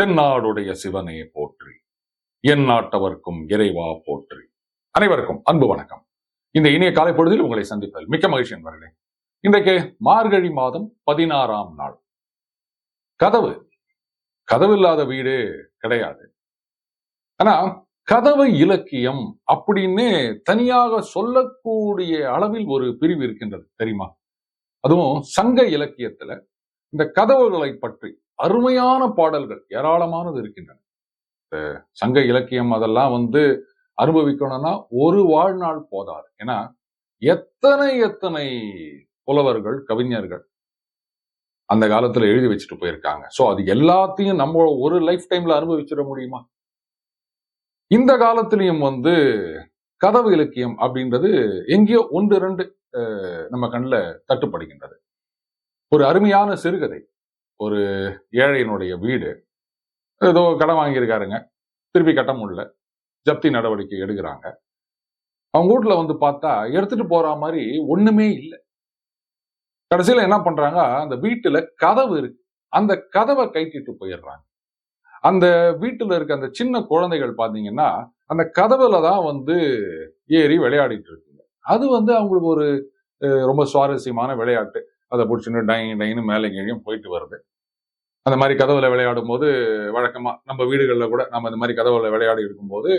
தென்னாடுடைய சிவனே போற்றி என் நாட்டவர்க்கும் இறைவா போற்றி. அனைவருக்கும் அன்பு வணக்கம். இந்த இனிய காலை பொழுதில் உங்களை சந்திப்பதில் மிக்க மகிழ்ச்சி என்பர்களே இன்றைக்கு மார்கழி மாதம் பதினாறாம் நாள். கதவு. கதவு இல்லாத வீடு கிடையாது. ஆனா கதவு இலக்கியம் அப்படின்னு தனியாக சொல்லக்கூடிய அளவில் ஒரு பிரிவு இருக்கின்றது தெரியுமா? அதுவும் சங்க இலக்கியத்துல இந்த கதவுகளை பற்றி அருமையான பாடல்கள் ஏராளமானது இருக்கின்றன. சங்க இலக்கியம் அதெல்லாம் வந்து அனுபவிக்கணும்னா ஒரு வாழ்நாள் போதாது. ஏன்னா எத்தனை எத்தனை புலவர்கள் கவிஞர்கள் அந்த காலத்துல எழுதி வச்சுட்டு போயிருக்காங்க. சோ அது எல்லாத்தையும் நம்ம ஒரு லைஃப் டைம்ல அனுபவிச்சிட முடியுமா? இந்த காலத்திலையும் வந்து கதவு இலக்கியம் அப்படின்றது எங்கேயோ ஒன்று ரெண்டு அஹ், நம்ம கண்ணில் தட்டுப்படுகின்றது. ஒரு அருமையான சிறுகதை. ஒரு ஏழையினுடைய வீடு. ஏதோ கடன் வாங்கியிருக்காருங்க. திருப்பி கட்ட முடியல. ஜப்தி நடவடிக்கை எடுக்கிறாங்க. அவங்க வீட்டில் வந்து பார்த்தா எடுத்துட்டு போற மாதிரி ஒண்ணுமே இல்லை. கடைசியில என்ன பண்றாங்க? அந்த வீட்டுல கதவு இருக்கு. அந்த கதவை கைட்டிட்டு போயிடுறாங்க. அந்த வீட்டுல இருக்க அந்த சின்ன குழந்தைகள் பார்த்தீங்கன்னா அந்த கதவுல தான் வந்து ஏறி விளையாடிட்டு இருக்குங்க. அது வந்து அவங்களுக்கு ஒரு ரொம்ப சுவாரஸ்யமான விளையாட்டு. அதை பிடிச்சின்னு டைங் டைன்னு மேலே கீழேயும் போயிட்டு வருது. அந்த மாதிரி கதவுல விளையாடும் போது வழக்கமா நம்ம வீடுகளில் கூட நம்ம இந்த மாதிரி கதவுல விளையாடி இருக்கும்போது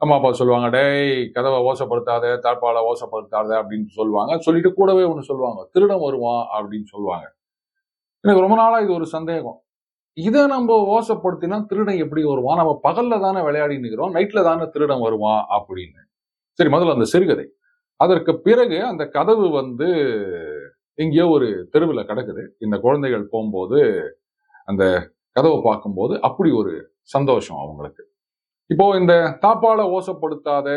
அம்மா அப்பா சொல்லுவாங்க டேய் கதவை ஓசப்படுத்தாத தாழ்பாலை ஓசப்படுத்தாத அப்படின்னு சொல்லுவாங்க. சொல்லிட்டு கூடவே ஒன்று சொல்லுவாங்க திருடம் வருவான் அப்படின்னு சொல்லுவாங்க. எனக்கு ரொம்ப நாளா இது ஒரு சந்தேகம். இதை நம்ம ஓசப்படுத்தினா திருடன் எப்படி வருவான்? நம்ம பகல்ல தானே விளையாடி நிற்கிறோம் நைட்ல தானே திருடன் வருவான் அப்படின்னு. சரி முதல்ல அந்த சிறுகதை. அதற்கு பிறகு அந்த கதவு வந்து எங்கேயோ ஒரு தெருவில் கிடக்குது. இந்த குழந்தைகள் போகும்போது அந்த கதவை பார்க்கும்போது அப்படி ஒரு சந்தோஷம் அவங்களுக்கு. இப்போ இந்த தாப்பால ஓசப்படுத்தாத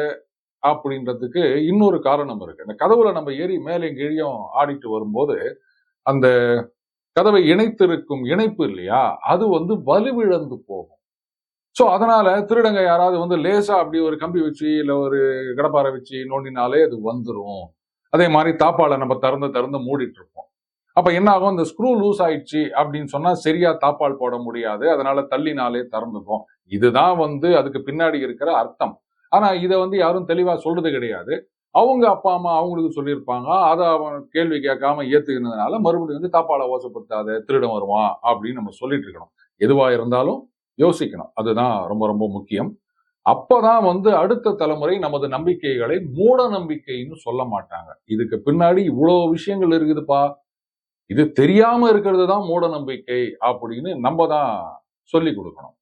அப்படின்றதுக்கு இன்னொரு காரணம் இருக்கு. இந்த கதவுல நம்ம ஏறி மேலே கீழியும் ஆடிட்டு வரும்போது அந்த கதவை இணைத்திருக்கும் இணைப்பு இல்லையா? அது வந்து வலுவிழந்து போகும். சோ அதனால திருடங்க யாராவது வந்து லேசா அப்படி ஒரு கம்பி வச்சு இல்லை ஒரு கடப்பாரை வச்சு நோண்டினாலே அது வந்துடும் அதே மாதிரி தாப்பால நம்ம திறந்து திறந்து மூடிட்டு இருப்போம் அப்ப என்ன ஆகும் இந்த ஸ்க்ரூ லூஸ் ஆயிடுச்சு அப்படின்னு சொன்னா சரியா தாப்பால் போட முடியாது. அதனால தள்ளினாலே திறந்துக்கும் இதுதான் வந்து அதுக்கு பின்னாடி இருக்கிற அர்த்தம். ஆனா இதை வந்து யாரும் தெளிவா சொல்றது கிடையாது. அவங்க அப்பா அம்மா அவங்களுக்கு சொல்லியிருப்பாங்க. அதை அவன் கேள்வி கேட்காம ஏத்துக்கினதுனால மறுபடியும் வந்து தாப்பால ஓசப்படுத்தாத திருடம் வருவான் அப்படின்னு நம்ம சொல்லிட்டு இருக்கணும் எதுவா இருந்தாலும் யோசிக்கணும். அதுதான் ரொம்ப ரொம்ப முக்கியம். அப்பதான் வந்து அடுத்த தலைமுறை நமது நம்பிக்கைகளை மூட நம்பிக்கைன்னு சொல்ல மாட்டாங்க. இதுக்கு பின்னாடி இவ்வளவு விஷயங்கள் இருக்குதுப்பா. இது தெரியாம இருக்கிறது தான் மூட நம்பிக்கை அப்படின்னு நம்ம தான் சொல்லி கொடுக்கணும்.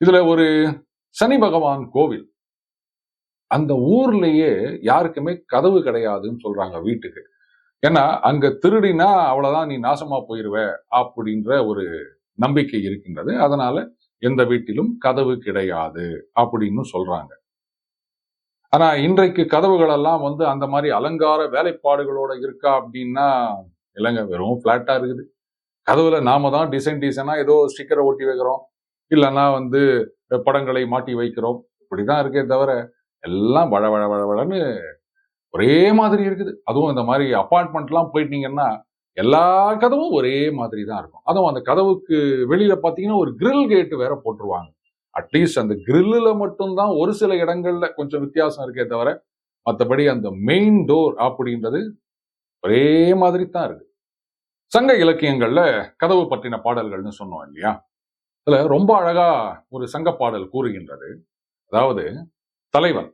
இதுல ஒரு சனி பகவான் கோவில். அந்த ஊர்லயே யாருக்குமே கதவு கிடையாதுன்னு சொல்றாங்க வீட்டுக்கு. ஏன்னா அங்க திருடினா அவ்வளவுதான் நீ நாசமா போயிருவ அப்படின்ற ஒரு நம்பிக்கை இருக்கின்றது. அதனால எந்த வீட்டிலும் கதவு கிடையாது அப்படின்னு சொல்றாங்க. ஆனா இன்றைக்கு கதவுகள் எல்லாம் வந்து அந்த மாதிரி அலங்கார வேலைப்பாடுகளோட இருக்கா அப்படின்னா இல்லைங்க வெறும் பிளாட்டா இருக்குது. கதவுல நாம தான் டிசைன் டிசைனா ஏதோ ஸ்டிக்கரை ஒட்டி வைக்கிறோம். இல்லைன்னா வந்து படங்களை மாட்டி வைக்கிறோம். இப்படிதான் இருக்கே தவிர எல்லாம் வழ வழ வழ வழன்னு ஒரே மாதிரி இருக்குது. அதுவும் இந்த மாதிரி அப்பார்ட்மெண்ட்லாம் போயிட்டீங்கன்னா எல்லா கதவும் ஒரே மாதிரி தான் இருக்கும். அதுவும் அந்த கதவுக்கு வெளியில பாத்தீங்கன்னா ஒரு கிரில் கேட்டு வேற போட்டுருவாங்க. அட்லீஸ்ட் அந்த கிரில்லில் மட்டும்தான் ஒரு சில இடங்கள்ல கொஞ்சம் வித்தியாசம் இருக்கே தவிர மற்றபடி அந்த மெயின் டோர் அப்படின்றது ஒரே மாதிரி தான் இருக்கு. சங்க இலக்கியங்கள்ல கதவு பற்றின பாடல்கள்னு சொன்னோம் இல்லையா? இதுல ரொம்ப அழகா ஒரு சங்க பாடல் கூறுகின்றது. அதாவது தலைவன்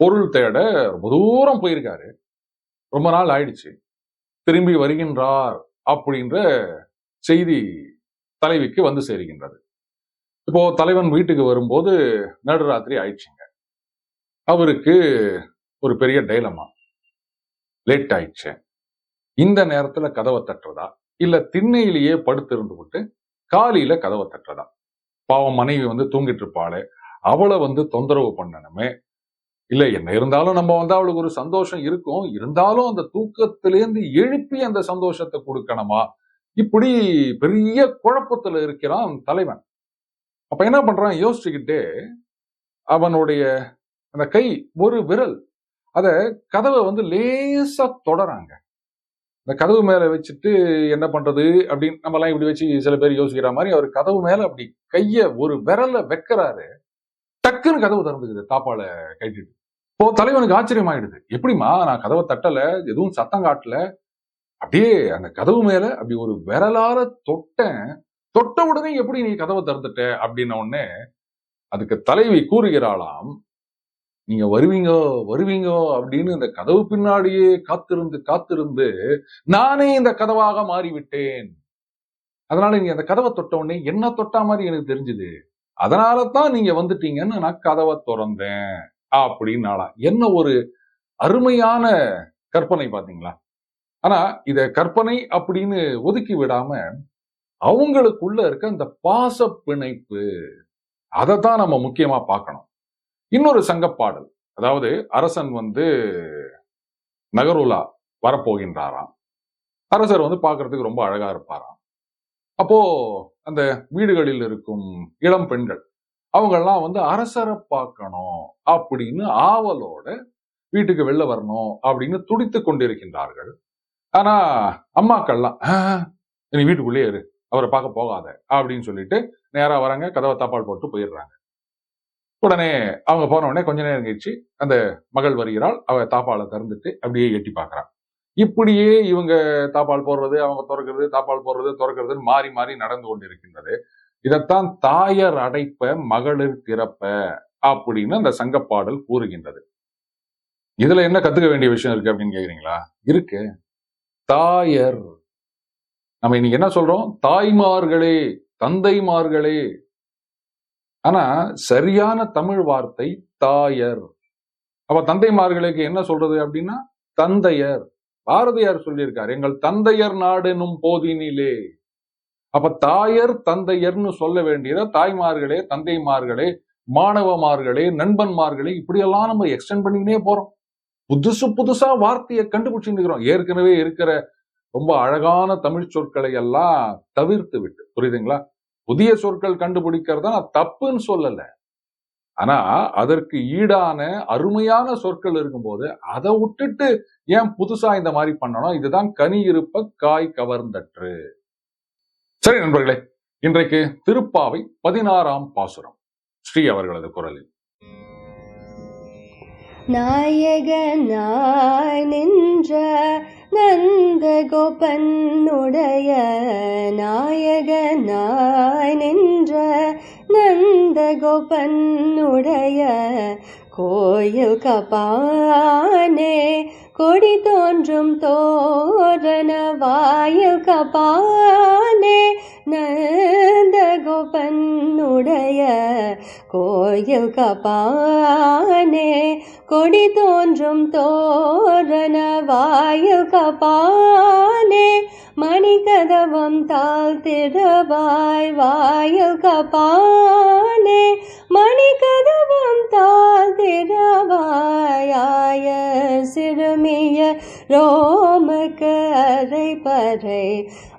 பொருள் தேட ரொம்ப தூரம் போயிருக்காரு. ரொம்ப நாள் ஆயிடுச்சு. திரும்பி வருகின்றார் அப்படின்ற செய்தி தலைவிக்கு வந்து சேருகின்றது. இப்போ தலைவன் வீட்டுக்கு வரும்போது நடுராத்திரி ஆயிடுச்சுங்க. அவருக்கு ஒரு பெரிய டைலமா. லேட் ஆயிடுச்சு. இந்த நேரத்துல கதவை தட்டுறதா? இல்ல திண்ணையிலேயே படுத்து இருந்து விட்டு காலையில கதவை தட்டுறதா? பாவம் மனைவி வந்து தூங்கிட்டு இருப்பாளே. அவளை வந்து தொந்தரவு பண்ணணுமே. இல்லை என்ன இருந்தாலும் நம்ம வந்து அவளுக்கு ஒரு சந்தோஷம் இருக்கும். இருந்தாலும் அந்த தூக்கத்திலேருந்து எழுப்பி அந்த சந்தோஷத்தை கொடுக்கணுமா? இப்படி பெரிய குழப்பத்துல இருக்கிறான் தலைவன். அப்ப என்ன பண்றான்? யோசிச்சுக்கிட்டே அவனுடைய அந்த கை ஒரு விரல் அத கதவை வந்து லேசா தொடறாங்க. இந்த கதவு மேல வச்சுட்டு என்ன பண்றது? அப்படின்னு நம்ம எல்லாம் இப்படி வச்சு சில பேர் யோசிக்கிற மாதிரி அவர் கதவு மேல அப்படி கைய ஒரு விரல வைக்கிறாரு. டக்குன்னு கதவு திறந்துக்குது தாப்பால கட்டிட்டு இப்போ தலைவனுக்கு ஆச்சரியமாயிடுது. எப்படிமா நான் கதவை தட்டல எதுவும் சத்தம் காட்டல அப்படியே அந்த கதவு மேல அப்படி ஒரு விரலால தொட்டேன். தொட்ட உடனே எப்படி நீ கதவை திறந்துட்ட? அப்படின்ன உடனே அதுக்கு தலைவி கூறுகிறாளாம் நீங்க வருவீங்க வருவீங்க அப்படின்னு இந்த கதவு பின்னாடியே காத்திருந்து காத்திருந்து நானே இந்த கதவாக மாறிவிட்டேன். அதனால நீங்க அந்த கதவை தொட்ட உடனே என்ன தொட்டா மாதிரி எனக்கு தெரிஞ்சுது? அதனால தான் நீங்க வந்துட்டீங்கன்னு நான் கதவை திறந்தேன். அப்படின்னாலாம் என்ன ஒரு அருமையான கற்பனை பார்த்தீங்களா? ஆனா இத கற்பனை அப்படின்னு ஒதுக்கி விடாம அவங்களுக்குள்ள இருக்க அந்த பாச பிணைப்பு அதை தான் நம்ம முக்கியமா பார்க்கணும். இன்னொரு சங்கப்பாடல் அதாவது அரசன் வந்து நகருலா வரப்போகின்றாராம். அரசர் வந்து பார்க்கறதுக்கு ரொம்ப அழகா இருப்பாராம். அப்போ அந்த வீடுகளில் இருக்கும் இளம் பெண்கள் அவங்கெல்லாம் வந்து அரசரை பார்க்கணும் அப்படின்னு ஆவலோட வீட்டுக்கு வெளில வரணும் அப்படின்னு துடித்து கொண்டிருக்கின்றார்கள். ஆனா அம்மாக்கள்லாம் நீ வீட்டுக்குள்ளேயே இரு. அவரை பார்க்க போகாத. அப்படின்னு சொல்லிட்டு நேரா வராங்க. கதவை தாப்பால் போட்டு போயிடுறாங்க. உடனே அவங்க போன உடனே கொஞ்ச நேரம் கழிச்சு அந்த மகள் வருகிறாள். அவ தாப்பாலை திறந்துட்டு அப்படியே எட்டி பார்க்குறான் இப்படியே இவங்க தாப்பால் போடுறது அவங்க திறக்கிறது தாப்பால் போடுறது திறக்கிறதுன்னு மாறி மாறி நடந்து கொண்டிருக்கின்றது. இதைத்தான் தாயர் அடைப்ப மகளிர் திறப்ப அப்படின்னு அந்த சங்கப்பாடல் கூறுகின்றது. இதுல என்ன கத்துக்க வேண்டிய விஷயம் இருக்கு அப்படின்னு கேக்குறீங்களா? இருக்கு. தாயர். நம்ம இன்னைக்கு என்ன சொல்றோம்? தாய்மார்களே தந்தைமார்களே. ஆனா சரியான தமிழ் வார்த்தை தாயர். அப்ப தந்தைமார்களுக்கு என்ன சொல்றது அப்படின்னா தந்தையர். பாரதியார் சொல்லியிருக்கார் எங்கள் தந்தையர் நாடெனும் போதினிலே. அப்ப தாயர் தந்தையர்னு சொல்ல வேண்டியதை தாய்மார்களே தந்தைமார்களே மாணவமார்களே நண்பன்மார்களே இப்படியெல்லாம் நம்ம எக்ஸ்டெண்ட் பண்ணிக்கிட்டே போறோம். புதுசு புதுசா வார்த்தையை கண்டுபிடிச்சுட்டு இருக்கிறோம் ஏற்கனவே இருக்கிற ரொம்ப அழகான தமிழ் சொற்களை எல்லாம் தவிர்த்து விட்டு புரியுதுங்களா? புதிய சொற்கள் கண்டுபிடிக்கிறத நான் தப்புன்னு சொல்லல. ஆனா அதற்கு ஈடான அருமையான சொற்கள் இருக்கும்போது அதை விட்டுட்டு ஏன் புதுசா இந்த மாதிரி பண்ணணும்? இதுதான் கனி இருப்ப காய் கவர்ந்தற்று. சரி நண்பர்களே இன்றைக்கு திருப்பாவை பதினாறாம் பாசுரம் ஸ்ரீ அவர்களது குரலில். நாயகனாய் நின்ற நந்த கோபனுடைய நாயகனாய் நின்ற நந்த கோபனுடைய கோயில் கபானே கொடி தோன்றும் தோரண வாயில் கபானே நந்த கோபனுடைய கோயில் கபானே கொடி தோன்றும் தோரண வாயில் கபானே மணிகதவம் தாழ்த்திடவாய் வாயில் கபானே மணிகதவம் தாழ்த்திடவாயாய சிறுமிய ரோமக்கு அரை பறை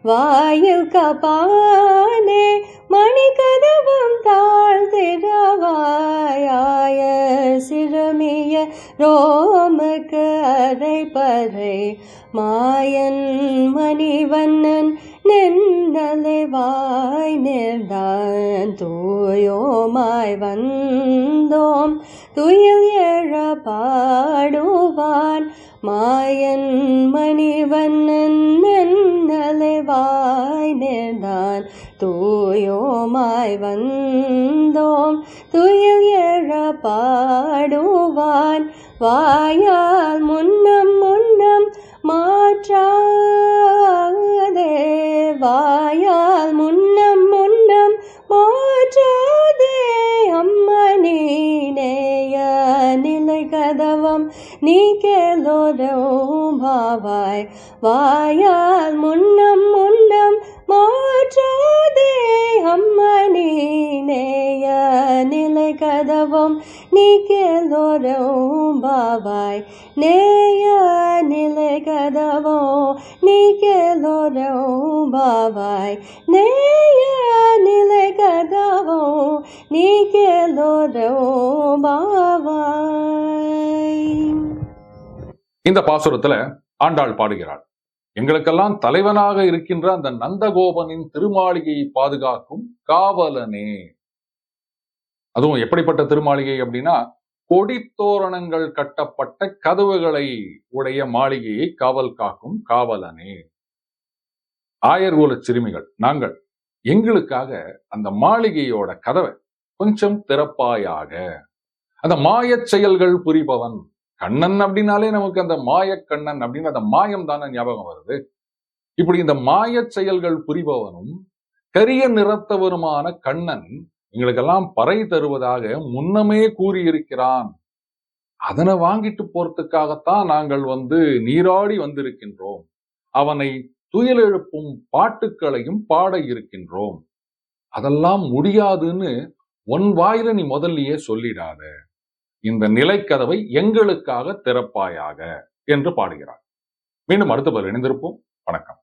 வாயில் கபானே மணிகதவம் தாழ்திரவாய சிறுமிய ரோமக்கு அரை பறை மாயன் மணிவண்ணன் நின்றலைவாய் நேர்ந்தான். தூயோமாய் வந்தோம். துயில் எழ பாடுவான். மாயன் மணிவண்ணன் நின்றலைவாய் நேர்ந்தான். தூயோமாய் வந்தோம். துயில் எழ பாடுவான். வாயால் முன்னம் முன்னம் மாற்றான் வாயால் முன்னம் முன்னம் மாற்றாதே அம்மணி நேய நிலை கதவம். நீ கேளோரோ பாவாய் வாயால் முன்னம் முன்னம் மாற்றா கம்மணி நேய நிலை கதவம் நீ கேளோரும் பாவாய். நேய நிலை கதவோ நீ கேளோரும் பாவாய். நேய நிலை கதவோ நீ கேளோரும் பாவாய். இந்த பாசுரத்துல ஆண்டாள் பாடுகிறாள். எங்களுக்கெல்லாம் தலைவனாக இருக்கின்ற அந்த நந்தகோபனின் திருமாளிகையை பாதுகாக்கும் காவலனே. அதுவும் எப்படிப்பட்ட திருமாளிகை அப்படின்னா கொடித்தோரணங்கள் கட்டப்பட்ட கதவுகளை உடைய மாளிகையை காவல் காக்கும் காவலனே. ஆயர்கோல சிறுமிகள் நாங்கள் எங்களுக்காக அந்த மாளிகையோட கதவை கொஞ்சம் திறப்பாயாக. அந்த மாயச் செயல்கள் புரிபவன் கண்ணன் அப்படின்னாலே நமக்கு அந்த மாயக் கண்ணன் அப்படின்னு அந்த மாயம் தானே ஞாபகம் வருது. இப்படி இந்த மாயச் செயல்கள் புரிபவனும் கரிய நிறத்தவருமான கண்ணன் எங்களுக்கெல்லாம் பறை தருவதாக முன்னமே கூறியிருக்கிறான். அதனை வாங்கிட்டு போறதுக்காகத்தான் நாங்கள் வந்து நீராடி வந்திருக்கின்றோம். அவனை துயிலெழுப்பும் பாட்டுக்களையும் பாட இருக்கின்றோம். அதெல்லாம் முடியாதுன்னு உன் வாயில நீ முதல்லயே சொல்லிடாத. இந்த நிலைக்கதவை எங்களுக்காக திறப்பாயாக என்று பாடுகிறார். மீண்டும் அடுத்த பதில் இணைந்திருப்போம். வணக்கம்.